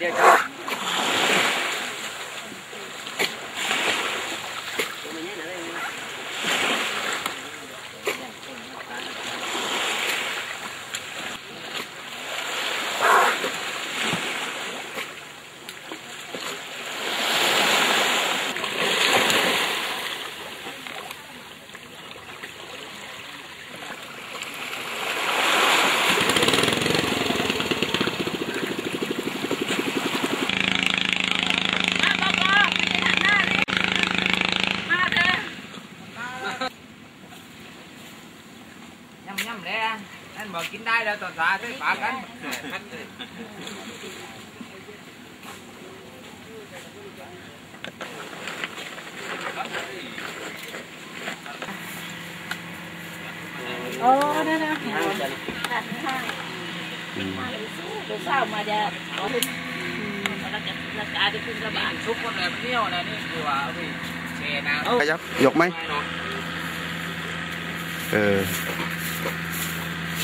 Yeah. ำเลยนั่นบอกกินได้แล้วต่อสาได้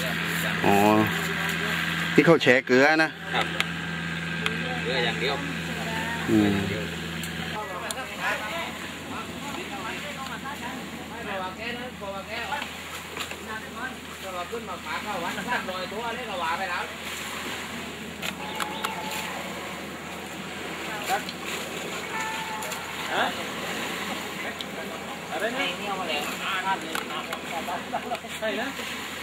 ฝากันโอ้นั่นนะเดี๋ยวเศร้ามาจะเอาไปรักษารักษาจะขึ้นกระบะชุบคนเลยมันเที่ยวนะนี่คือว่าเอาไปเชน้ำขยับยกไหมเอออ๋อที่เขาแช่เกลือนะเรืออย่างเดียวอืมขึ้นมาฝาเข้าวันสักลอยตัวนี่ก็ว่าไปแล้วอะไรเนี่ยเนี่ยมาแล้วท่านเลยใช่นะ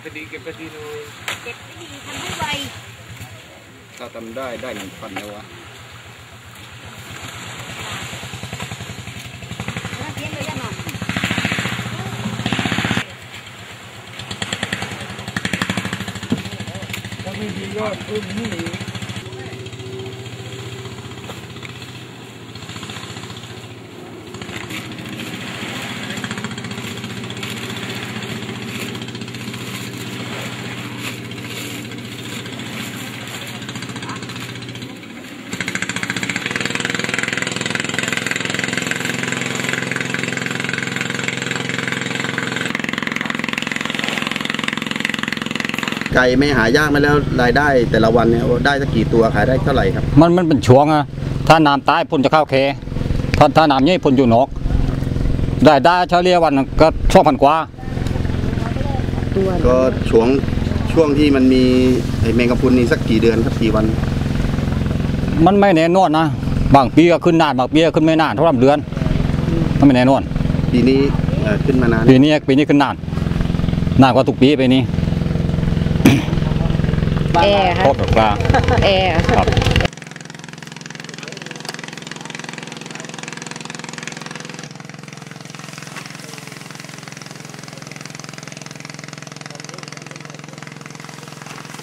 ไปดีเก็บไปดีเลยเก็บไม่ดีทำให้ไวถ้าทำได้ได้หนึ่งพันแล้ววะแล้วเพี้ยนเลยยังหนอน ไก่ไม่หายากไหมแล้วรายได้แต่ละวันเนี่ยได้สักกี่ตัวขายได้เท่าไหร่ครับ มันมันเป็นช่วงอะถ้าน้ำใต้พ่นจะเข้าเคถ้าถ้าน้ำนี่พ่นอยู่นอกได้ได้เฉลี่ยวันก็สองพันกว่าก็ช่วงช่วงที่มันมีไอ้แมงกะพรุนนี่สักกี่เดือนครับกี่วัน มันไม่แน่นอนนะบางปีก็ขึ้นนานบางปีก็ขึ้นไม่นานเท่าลำเดือน มันไม่แน่นอนปีนี้เอ่อขึ้นมานานปีนี้ปีนี้ขึ้นนานนานกว่าทุกปีปีนี้ แอร์โคตรกว่าแอร์ครับ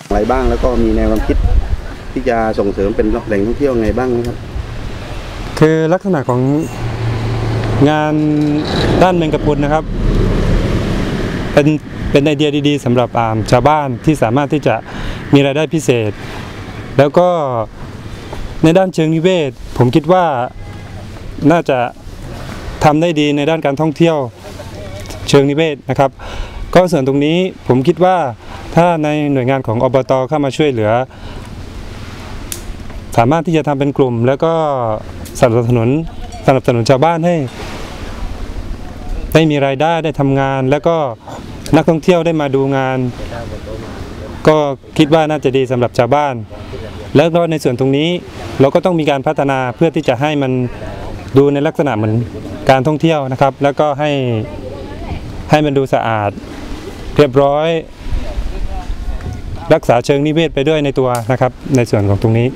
อะไรบ้างแล้วก็มีแนวความคิดที่จะส่งเสริมเป็นแหล่งท่องเที่ยวไงบ้างนะครับ คือลักษณะของงานด้านแมงกะพรุนนะครับ เป็นเป็นไอเดียดีๆสำหรับอาชาวบ้านที่สามารถที่จะมีรายได้พิเศษ แล้วก็ในด้านเชิงนิเวศ ผมคิดว่าน่าจะทำได้ดีในด้านการท่องเที่ยวเชิงนิเวศนะครับ ก็ส่วนตรงนี้ผมคิดว่าถ้าในหน่วยงานของอบตเข้ามาช่วยเหลือ สามารถที่จะทำเป็นกลุ่ม แล้วก็สนับสนุนสนับสนุนชาวบ้านให้ได้มีรายได้ได้ทำงาน แล้วก็ นักท่องเที่ยวได้มาดูงาน ก็คิดว่าน่าจะดีสำหรับชาวบ้าน แล้วก็ในส่วนตรงนี้เราก็ต้องมีการพัฒนาเพื่อที่จะให้มันดูในลักษณะเหมือนการท่องเที่ยวนะครับ แล้วก็ให้ให้มันดูสะอาด เรียบร้อย รักษาเชิงนิเวศไปด้วยในตัวนะครับ ในส่วนของตรงนี้